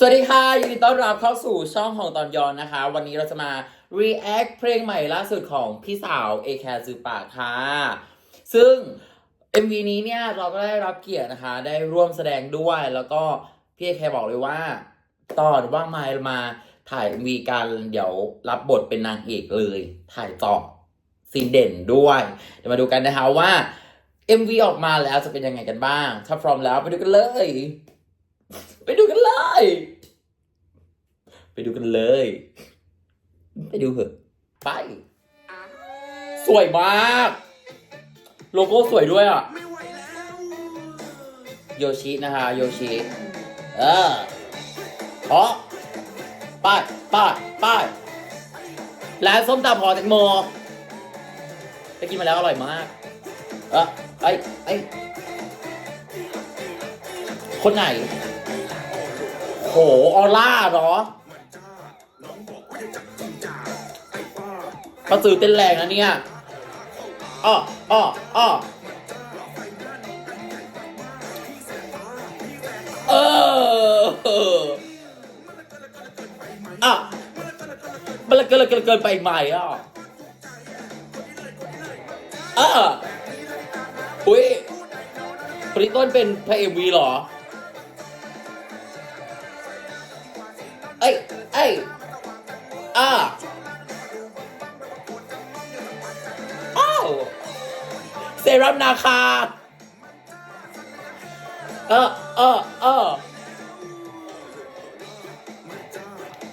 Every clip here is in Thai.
สวัสดีค่ะยินดีต้อนรับเข้าสู่ช่องของตอนยอนนะคะ วันนี้เราจะมา react เพลงใหม่ล่าสุดของพี่สาวเอแคร์ซือปากค่ะ ซึ่ง MV นี้เนี่ยเราก็ได้รับเกียรตินะคะ ได้ร่วมแสดงด้วยแล้วก็พี่เอแคร์บอกเลยว่า ตอนว่างมามาถ่าย MV กันเดี๋ยวรับบทเป็นนางเอกเลย ถ่ายต่อซีนเด่นด้วย เดี๋ยวมาดูกันนะคะว่า MV ออกมาแล้วจะเป็นยังไงกันบ้าง ถ้าพร้อมแล้วไปดูกันเลย ไปดูกันเลย ไปดูกันเลย ไปดูเถอะ ไป สวยมาก โลโก้สวยด้วยอะ โยชินะคะโยชิ เออเพราะป้ายป้ายป้ายร้านส้มตำหอแตงโมไปกินมาแล้วอร่อยมาก เออไอ้ไอ้ยคนไหน โหออร่าเหรอป้าจือเต้นแรงนะเนี่ยอ้ออ้ออ้อเอออะมันลเกินลเกินเกินไปใหม่อะอะอุ้ยคริต้นเป็นพระเอ็มวีเหรอ อ้ยเอ้ยอ่าอ้าวเซรั่มนาคา เออเออเออ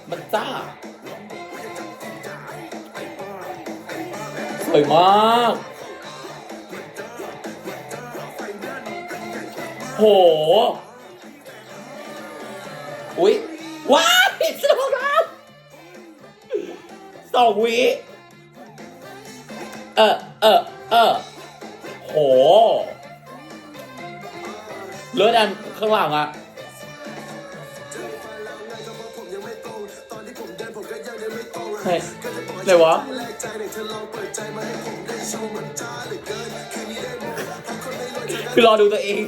มันจ้า สวยมาก โห อุ๊ย ว้าิดสองครับสองวิเออเออเออโหเลือดอันข้างหลังอะเฮ้ยไหนวะคือรอดูตัวเอง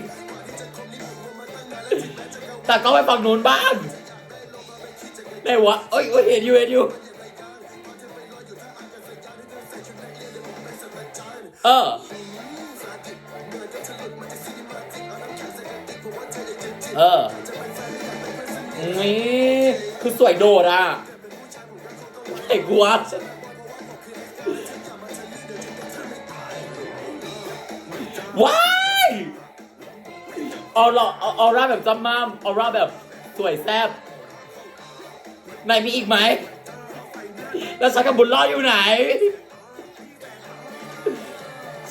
แต่ก็ไปฝั่งนู้นบ้าง ไหนวะเอ้ยเอ้ยเห็นอยู่เห็นอยู่เออเออนี่คือสวยโดดอะไอ้กูวะว้ายออร่าออร่าแบบจำม่ามออร่าแบบสวยแซ่บ ไหนมีอีกไหม แล้วฉักับบุญรอดอยู่ไหน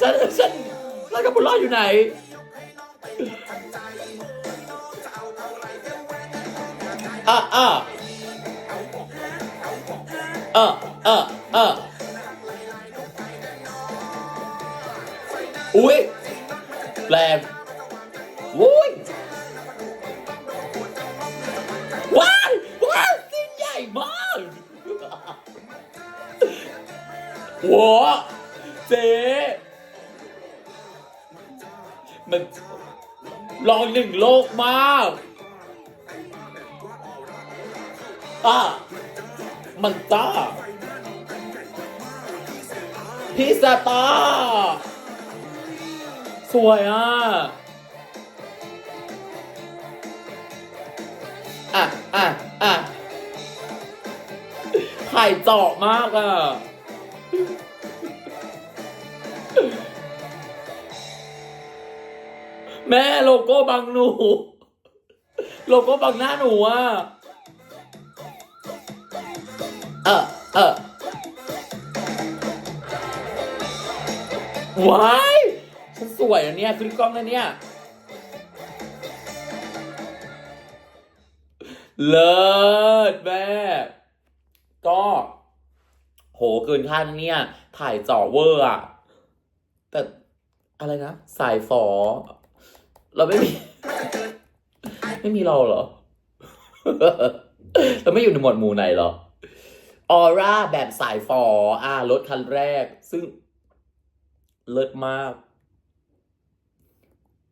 ฉันฉันฉันกับบุญรอดอยู่ไหน อะอะเออเออเอออุ้ยแรงอุ้ย ว้าเจ๊มันลองหนึ่งโลกมากอะมันตาพิซซ่าตา สวยอะ อะ อะ อะถ่เจาะมากอะ แม่โลโก้บังหนู โลโก้บังหน้าหนูอะ เออเออว้ายฉันสวยอะเนี่ยขึ้นกล้องแล้วเนี่ย เลิศแม่ก็ โหเกินคาดนเนี่ย ถ่ายจ่อเวอร์อะแต่อะไรนะ สายฝอ เราไม่มี ไม่มีเราเหรอ เราไม่อยู่ในหมวดหมู่ไหนเหรอ ออร่าแบบสายฝอ อ่ารถคันแรก ซึ่ง เลิศมาก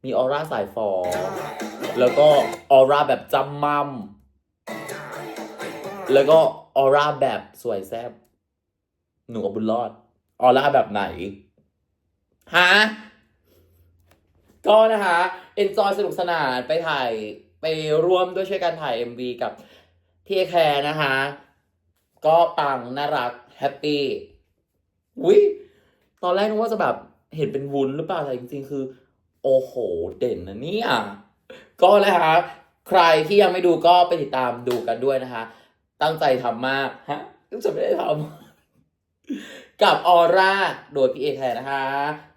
มีออร่าสายฝอ แล้วก็ออร่าแบบจำมั่มแล้วก็ออร่าแบบสวยแซ่บ หนูกับบุญรอดออร่าแบบไหนฮะก็นะคะเอนจอยสนุกสนานไปถ่ายไปร่วมด้วยช่วยกันถ่าย MV กับพี่แคร์นะคะ ก็ปังน่ารักแฮปปี้วิตอนแรกนึกว่าจะแบบเห็นเป็นวุ้นหรือเปล่าแต่จริงๆ คือ โอ้โห เด่นนะเนี่ยก็นะคะใครที่ยังไม่ดูก็ไปติดตามดูกันด้วยนะคะ ตั้งใจทำมากฮะจะไม่ได้ทำ กับออร่าโดยพี่เอแทนนะคะ